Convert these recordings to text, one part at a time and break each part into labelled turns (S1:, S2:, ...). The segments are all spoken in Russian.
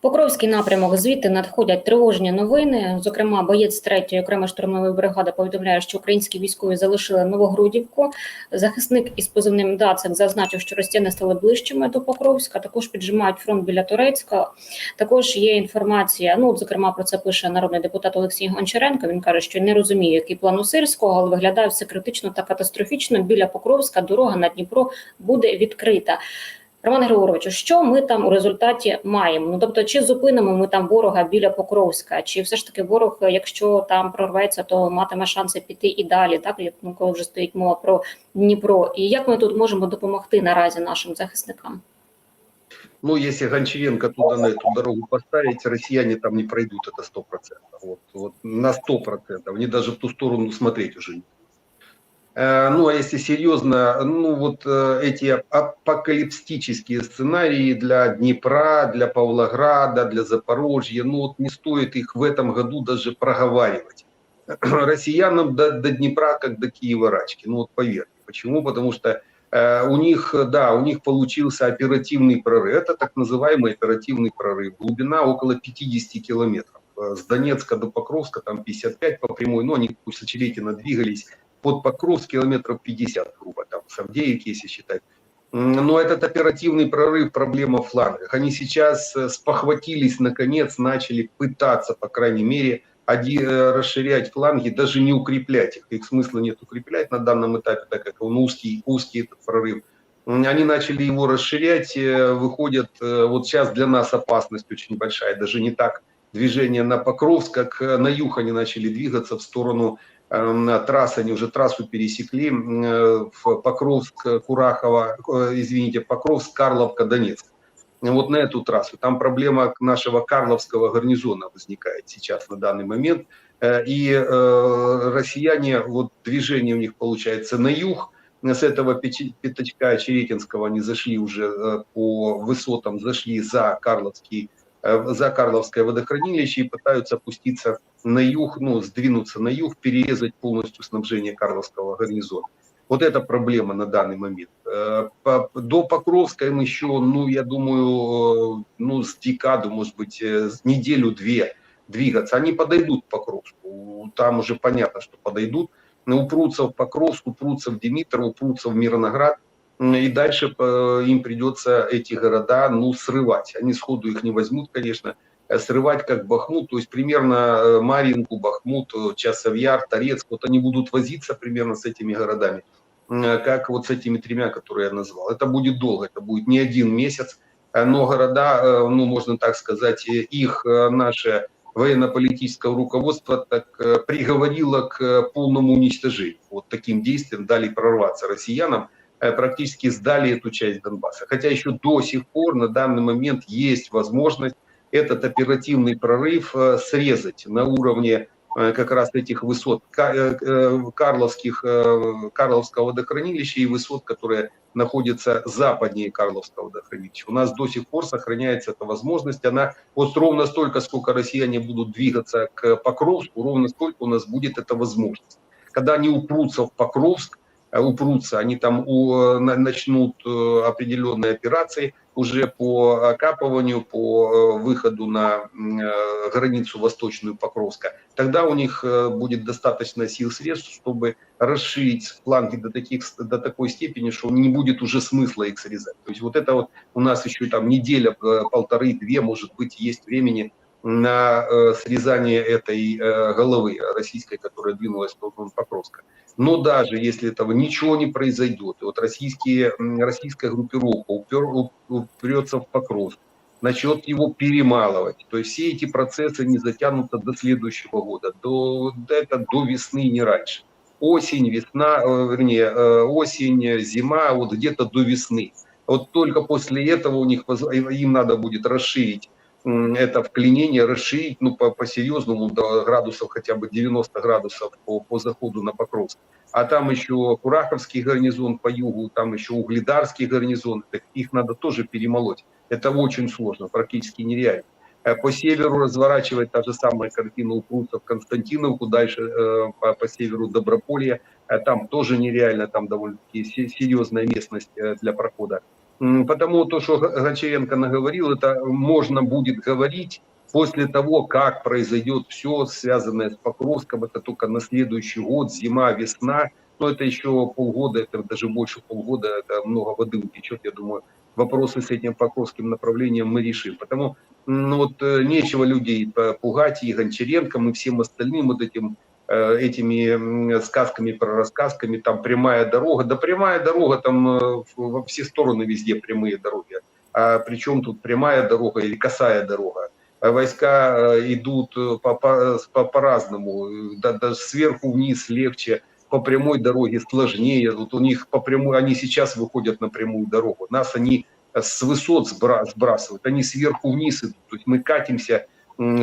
S1: Покровський напрямок звідти надходять тривожні новини. Зокрема, боєць 3-ї окремої штурмової бригади повідомляє, що українські військові залишили Новогрудівку. Захисник із позивним Дацик зазначив, що росіяни стали ближчими до Покровська. Також піджимають фронт біля Турецька. Також є інформація. Ну, зокрема, про це пише народний депутат Олексій Гончаренко. Він каже, що не розуміє, який план у Сирського, але виглядає все критично та катастрофічно. Біля Покровська дорога на Дніпро буде відкрита. Роман Григоровичу, що ми там у результаті маємо? Ну тобто, чи зупинимо ми там ворога біля Покровська, чи все ж таки ворог, якщо там прорветься, то матиме шанси піти і далі, так як ну, коли вже стоїть мова про Дніпро, і як ми тут можемо допомогти наразі нашим захисникам?
S2: Ну, если Гончаренко туда на эту дорогу поставить, россияне там не пройдут, это сто процентов. Вот, вот на сто процентов. Они даже в ту сторону смотреть уже не Э, ну, а если серьезно, ну, вот э, эти апокалиптические сценарии для Днепра, для Павлограда, для Запорожья, ну, вот не стоит их в этом году даже проговаривать. Россиянам до, до Днепра, как до Киева-Рачки, ну, вот поверьте. Почему? Потому что э, у них, да, у них получился оперативный прорыв. Это так называемый оперативный прорыв. Глубина около 50 километров. Э, с Донецка до Покровска там 55 по прямой, но они усечелительно двигались под Покровск километров 50, грубо, там, с Авдеевки, если считать. Но этот оперативный прорыв, проблема в флангах. Они сейчас э, спохватились, наконец, начали пытаться, по крайней мере, э, расширять фланги, даже не укреплять их. Их смысла нет укреплять на данном этапе, так как он узкий, узкий этот прорыв. Они начали его расширять, э, выходят, вот сейчас для нас опасность очень большая, даже не так движение на Покровск, как на юг они начали двигаться в сторону Эм, трассы, они уже трассу пересекли в Покровск, Курахово, э, извините, Покровск, Карловка, Донецк. Вот на эту трассу. Там проблема нашего Карловского гарнизона возникает сейчас на данный момент. Э, и э, россияне, вот движение у них получается на юг, с этого пятачка Черетинского они зашли уже по высотам, зашли за Карловский Э, за Карловское водохранилище и пытаются опуститься на юг, ну, сдвинуться на юг, перерезать полностью снабжение Карловского гарнизона. Вот это проблема на данный момент. Э, до Покровска им еще, ну, я думаю, э, ну, с декаду, может быть, неделю-две двигаться. Они подойдут к Покровску. Там уже понятно, что подойдут. Но упрутся в Покровск, упрутся в Димитров, упрутся в Мирноград – и дальше э, им придется эти города ну, срывать. Они сходу их не возьмут, конечно, э, срывать как Бахмут, то есть примерно э, Маринку, Бахмут, Часовьяр, Торецк, вот они будут возиться примерно с этими городами, как вот с этими тремя, которые я назвал. Это будет долго, это будет не один месяц, но города, ну, можно так сказать, их наше военно-политическое руководство так приговорило к полному уничтожению. Вот таким действием дали прорваться россиянам, Э, практически сдали эту часть Донбасса. Хотя еще до сих пор на данный момент есть возможность этот оперативный прорыв э, срезать на уровне э, как раз этих высот Карловских, Карловского водохранилища и высот, которые находятся западнее Карловского водохранилища. У нас до сих пор сохраняется эта возможность. Она вот ровно столько, сколько россияне будут двигаться к Покровску, ровно столько у нас будет эта возможность. Когда они упрутся в Покровск, Э, упрутся, они там у, начнут э, определенные операции уже по окапыванию, по э, выходу на границу восточную Покровска, тогда у них будет достаточно сил средств, чтобы расширить фланги до, таких, до такой степени, что не будет уже смысла их срезать. То есть вот это вот у нас еще там неделя, полторы-две, может быть, есть времени на срезание этой головы российской, которая двинулась в Покровска. Но даже если этого ничего не произойдет, вот российские, российская группировка упер, упрется в Покровск, начнет его перемалывать, то есть все эти процессы не затянутся до следующего года, до, это до весны, не раньше. Осень, весна, э, вернее, э, осень, зима, вот где-то до весны. Вот только после этого у них им надо будет расширить это вклинение расширить ну, по, по до градусов хотя бы 90 градусов по, по заходу на Покровск. А там еще Кураховский гарнизон по югу, там еще Угледарский гарнизон, их надо тоже перемолоть. Это очень сложно, практически нереально. Э, по северу разворачивать та же самая картина у Прусов Константиновку, дальше э, по, по северу Доброполье, э, там тоже нереально, там довольно-таки серьезная местность для прохода. Потому то, что Г- Гончаренко наговорил, это можно будет говорить после того, как произойдет все, связанное с Покровском, это только на следующий год, зима, весна, но это еще полгода, это даже больше полгода, это много воды утечет, я думаю, вопросы с этим Покровским направлением мы решим. Потому ну, вот э, нечего людей пугать. И Гончаренком, и всем остальным вот этим этими м, сказками про рассказками, там прямая дорога, да прямая дорога, там э, во все стороны везде прямые дороги. А причем тут прямая дорога или косая дорога? А Войска э, идут э, по- по- по-разному, Э, да- даже сверху вниз легче, по прямой дороге сложнее. Вот у них по прямой, они сейчас выходят на прямую дорогу. Нас они э, с высот сбра- сбрасывают, они сверху вниз идут. То есть мы катимся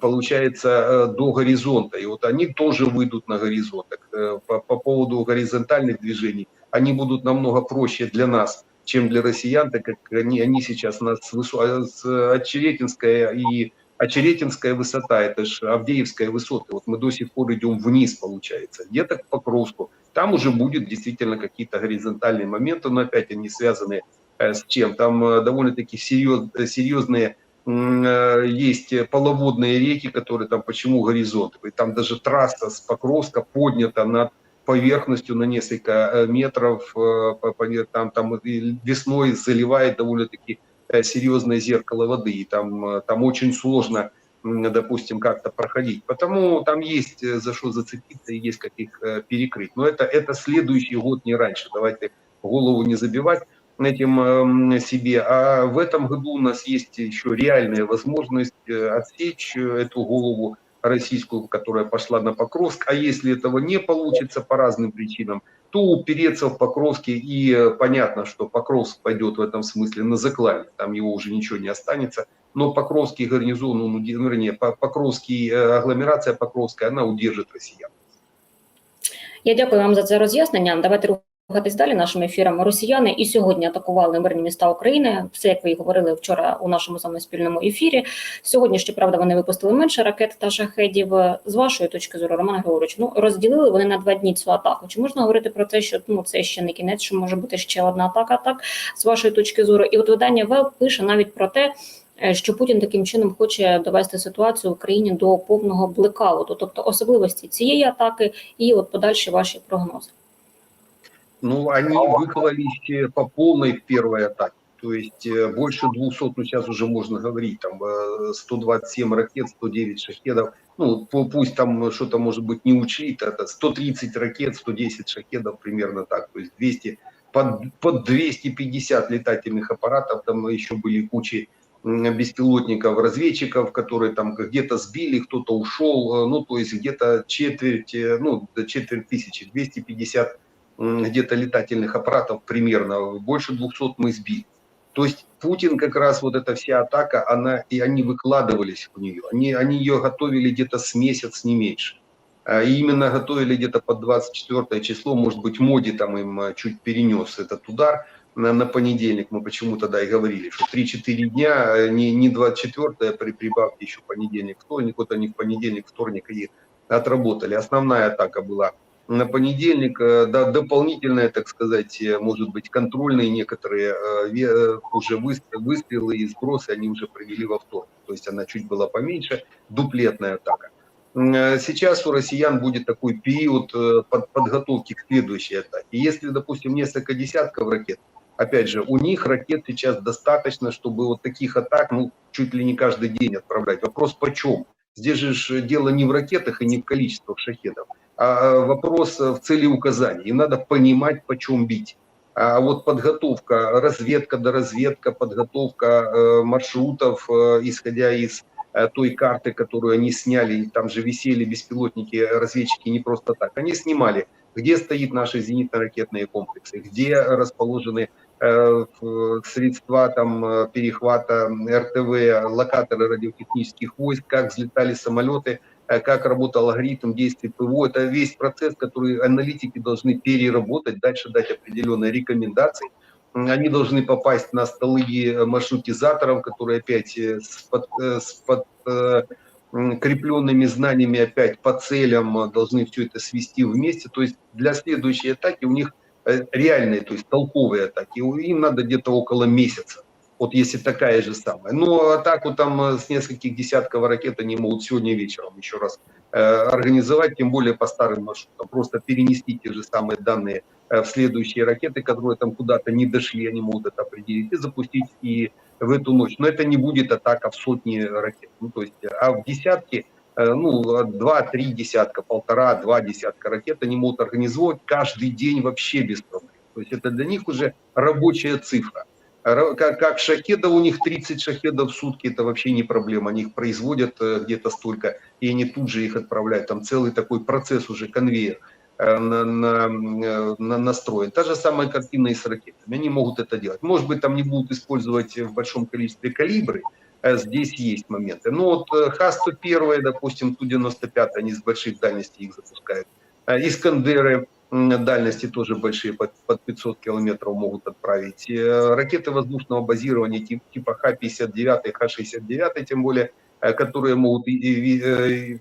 S2: получается, э, до горизонта. И вот они тоже выйдут на горизонт. Э, По, по поводу горизонтальных движений, они будут намного проще для нас, чем для россиян, так как они, они сейчас нас а с Очеретинская и Очеретинская высота, это же Авдеевская высота. Вот мы до сих пор идем вниз, получается, где-то к Покровску. Там уже будет действительно какие-то горизонтальные моменты, но опять они связаны э, с чем? Там э, довольно-таки серьез, серьезные э, есть половодные реки, которые там, почему горизонт? И Там даже трасса с Покровска поднята над поверхностью на несколько э, метров, э, там, там весной заливает довольно-таки э, серьезное зеркало воды, и там, э, там очень сложно, допустим, как-то проходить. Потому там есть э, за что зацепиться и есть как их э, перекрыть. Но это, это следующий год, не раньше. Давайте голову не забивать этим эм, себе. А в этом году у нас есть еще реальная возможность э, отсечь э, эту голову российскую, которая пошла на Покровск. А если этого не получится по разным причинам, то упереться в Покровске. И э, понятно, что Покровск пойдет в этом смысле на заклане. Там его уже ничего не останется. Но Покровский гарнизон, он, вернее, По- Покровский, агломерация Покровская, она удержит россиян.
S1: Я дякую вам за це роз'яснення. Давайте рухатись далі нашим ефіром. Росіяни і сьогодні атакували мирні міста України. Все як ви і говорили вчора у нашому саме спільному ефірі. Сьогодні, щоправда, вони випустили менше ракет та шахедів. З вашої точки зору, Роман Григорович, ну розділили вони на два дні цю атаку. Чи можна говорити про те, що ну це ще не кінець, що може бути ще одна атака? Так з вашої точки зору, і от видання ВЕЛ пише навіть про те. е, Що Путін таким чином хоче довести ситуацію в Україні до повного блекауту, тобто особливості цієї атаки і от подальші ваші прогнози.
S2: Ну, они выкололись э, по полной в первой атаке. То есть э, больше 200, ну сейчас уже можно говорить, там э, 127 ракет, 109 шахедов. Ну, пу- пусть там что-то, может быть, не учли, это 130 ракет, 110 шахедов, примерно так. То есть 200, под, под 250 летательных аппаратов, там еще были кучи беспилотников, разведчиков, которые там где-то сбили, кто-то ушел, э, ну, то есть где-то четверть, э, ну, четверть тысячи, 250 м, где-то летательных аппаратов примерно, больше 200 мы сбили. То есть Путин как раз вот эта вся атака, она, и они выкладывались в нее, они, они ее готовили где-то с месяц, не меньше. А именно готовили где-то под 24 число, может быть, Моди там им а, чуть перенес этот удар на, на понедельник, мы почему тогда и говорили, что 3-4 дня, э, не, не 24 а при прибавке еще понедельник, вторник, вот они в понедельник, вторник и отработали. Основная атака была на понедельник, э, да, дополнительные, так сказать, э, может быть, контрольные некоторые э, уже выс- выстрелы и сбросы, они уже провели во вторник. То есть она чуть была поменьше, дуплетная атака. Сейчас у россиян будет такой период под- подготовки к следующей атаке. Если, допустим, несколько десятков ракет, опять же, у них ракет сейчас достаточно, чтобы вот таких атак, ну, чуть ли не каждый день отправлять. Вопрос почем? Здесь же дело не в ракетах и не в количествах шахедов, а вопрос в цели указания. И надо понимать, почем бить. А вот подготовка, разведка до разведка, подготовка э, маршрутов, э, исходя из э, той карты, которую они сняли, там же висели беспилотники, разведчики не просто так. Они снимали, где стоит наши зенитно-ракетные комплексы, где расположены э, средства там э, перехвата РТВ, локаторы радиотехнических войск, как взлетали самолеты, э, как работал алгоритм действий ПВО. Это весь процесс, который аналитики должны переработать, дальше дать определенные рекомендации. Они должны попасть на столы э, маршрутизаторов, которые опять э, с, под- э, с под, э, крепленными знаниями опять по целям э, должны все это свести вместе. То есть для следующей атаки у них э, реальные, то есть толковые атаки, им надо где-то около месяца. Вот если такая же самая. Но атаку там э, с нескольких десятков ракет они могут сегодня вечером еще раз э, организовать, тем более по старым маршрутам. Просто перенести те же самые данные э, в следующие ракеты, которые там куда-то не дошли, они могут это определить и запустить и в эту ночь. Но это не будет атака в сотни ракет. Ну, то есть, а в десятки, э, ну, два-три десятка, полтора-два десятка ракет они могут организовать каждый день вообще без проблем. То есть это для них уже рабочая цифра. Как, как шахедов, у них 30 шахедов в сутки, это вообще не проблема. Они их производят э, где-то столько, и они тут же их отправляют. Там целый такой процесс уже, конвейер э, на, на, э, на- настроен. Та же самая картина и с ракетами. Они могут это делать. Может быть, там не будут использовать в большом количестве калибры, э, здесь есть моменты. Но вот э, Х-101, допустим, Ту-95, они с больших дальностей их запускают. Э, Искандеры дальности тоже большие, под, под 500 километров могут отправить. Э, Ракеты воздушного базирования тип- типа Х-59, Х-69, тем более, э, которые могут э,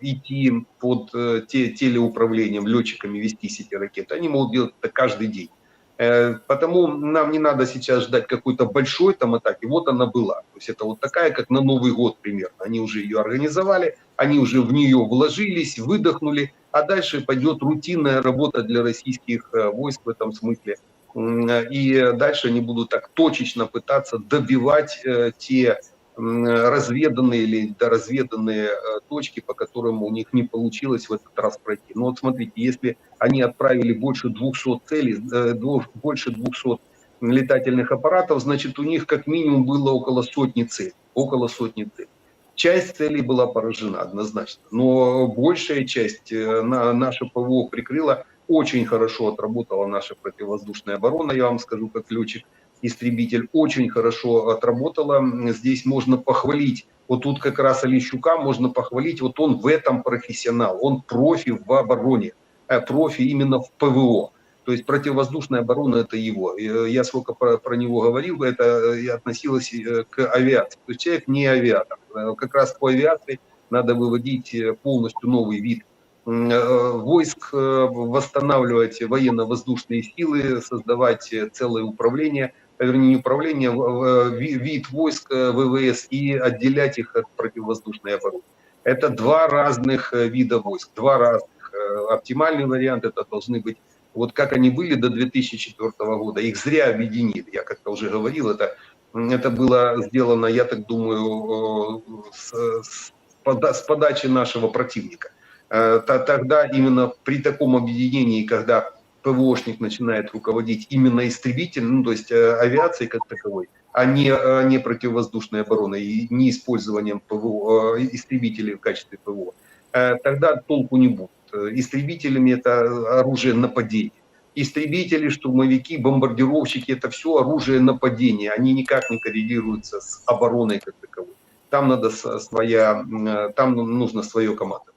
S2: идти под те, телеуправлением, летчиками вестись эти ракеты, они могут делать это каждый день. Э, Потому нам не надо сейчас ждать какой-то большой там атаки. Вот она была. То есть это вот такая, как на Новый год примерно. Они уже ее организовали, они уже в нее вложились, выдохнули, а дальше пойдет рутинная работа для российских э, войск в этом смысле. М, И дальше они будут так точечно пытаться добивать э, те разведанные или доразведанные э, точки, по которым у них не получилось в этот раз пройти. Но вот смотрите, если они отправили больше 200 целей, э, больше 200 летательных аппаратов, значит, у них как минимум было около сотни целей. Около сотни целей. Часть целей была поражена однозначно, но большая часть э, на, наше ПВО прикрыла, очень хорошо отработала наша противовоздушная оборона, я вам скажу, как летчик, истребитель, очень хорошо отработала. Здесь можно похвалить, вот тут как раз Олещука можно похвалить, вот он в этом профессионал, он профи в обороне, э, профи именно в ПВО. То есть противовоздушная оборона это его. Э, Я сколько про, про него говорил, это э, относилось э, к авиации. То есть человек не авиатор. Как раз по авиации надо выводить полностью новый вид войск, восстанавливать военно-воздушные силы, создавать целое управление, вернее не управление, ви- вид войск э, ВВС и отделять их от противовоздушной обороны. Это два разных э, вида войск, два разных. Э, Оптимальный вариант это должны быть вот как они были до 2004 года, их зря объединили. Я как-то уже говорил, это, это было сделано, я так думаю, э, с, с пода- с подачи нашего противника. Э, Тогда именно при таком объединении, когда ПВОшник начинает руководить именно истребителем, ну, то есть э, авиацией как таковой, а не, а не противовоздушной обороной и не использованием ПВО, э, истребителей в качестве ПВО, тогда толку не будет. Истребителями это оружие нападения. Истребители, штурмовики, бомбардировщики – это все оружие нападения. Они никак не коррелируются с обороной как таковой. Там надо своя, там нужно свое командование.